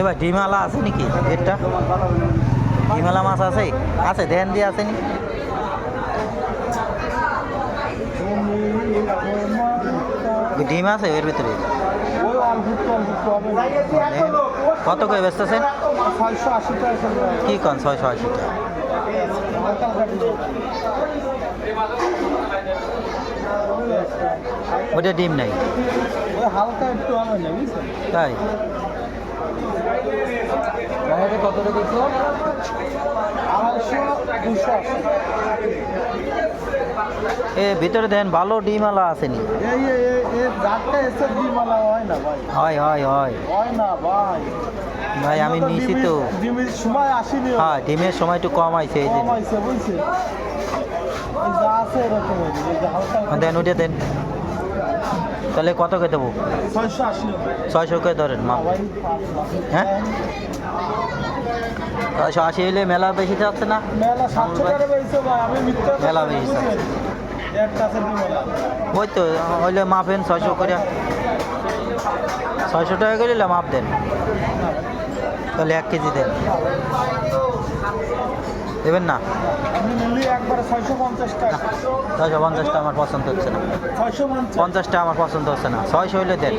এবার ডিমালা আছে নাকি? পেটটা ডিমালা মাছ আছে? আছে ধ্যান দিয়ে আছে নি? ডিম আছে এর ভিতরে? কত করে বেচতেছেন? কি কন ছয়শো আশি টাকা। ওটা ডিম নাই। হালকা একটু তাই? কত আড়াইশো দুশো এ ভিতরে দেন ভালো ডিমালা আছে নি এই এই এই- এই জাতটা এসে ডিমালা হয় না ভাই। হয় হয় হয়। হয় না ভাই। ভাই আমি নিছি তো। ডিমের- সময় আসেনি হ্যাঁ ডিমের সময় একটু কম আইছে এই দিন বুঝছে। যা আছে এরকম এই যে হালকা হালকা দেন ওটা দেন। তাহলে কত করে দেবো? ছয়শো করে ধরেন মা। হ্যাঁ? ছয়শো আশি হলে মেলা বেশি যাচ্ছে না? মেলা বেশি ওই তো হইলে মাপেন ছয়শো করে। ছয়শো টাকা করে হলে মাপ দেন তাহলে এক কেজি দেন। দেবেন না? ছয়শো পঞ্চাশটা আমার পছন্দ হচ্ছে না। পঞ্চাশটা আমার পছন্দ হচ্ছে না। ছয়শো হইলে দেন।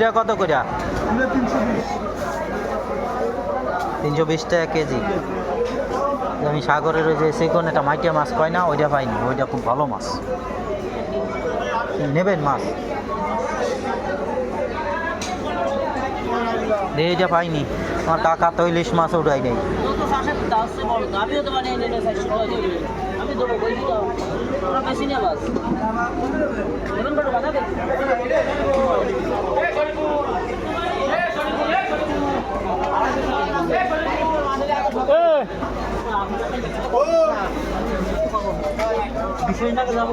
যাও কত করিয়া তিনশো বিশ টাকা কেজি। আমি সাগরের ওই যে সেকন একটা মাইটিয়া মাছ কয় না, ওইটা পাইনি। ওইটা খুব ভালো মাছ। নেবেন মাছ? এইটা পাইনি। আমার কাকা তো ইলিশ মাছ উঠাই নেই। মানে এনে চারশো টাকা দিয়ে দিই। আমি দেবো বলছি তো ওরা বেশি নিয়ে বাস। এখন বড় বাধা দেখ বিশ টাকা যাব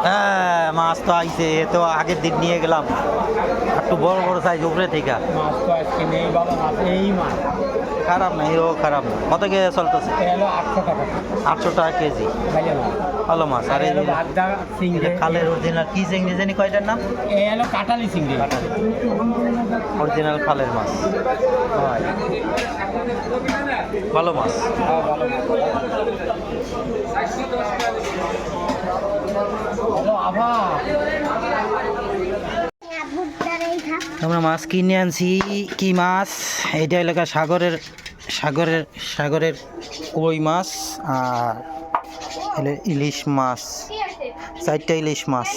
হ্যাঁ। মাছ তো আইছে এ তো আগের দিন নিয়ে গেলাম। একটু বড় বড় সাইজ উপরে থেকে। মাছ তো আজকে নেই বাবা মাছ এই মাছ। খারাপ না এও খারাপ না। কত কে চলতেছে? আটশো টাকা। কেজি। ভালো মাছ। আর এই এই খালের অরিজিনাল কি চিংড়ি জানি? কয়টার নাম? এ হলো কাটালি চিংড়ি। অরিজিনাল খালের মাছ। হয়। ভালো মাছ। হলো আভা আমরা মাছ কিনে আনছি। কি মাছ? এটা এলাকা সাগরের সাগরের সাগরের কই মাছ আর ইলিশ মাছ। চারটা ইলিশ মাছ।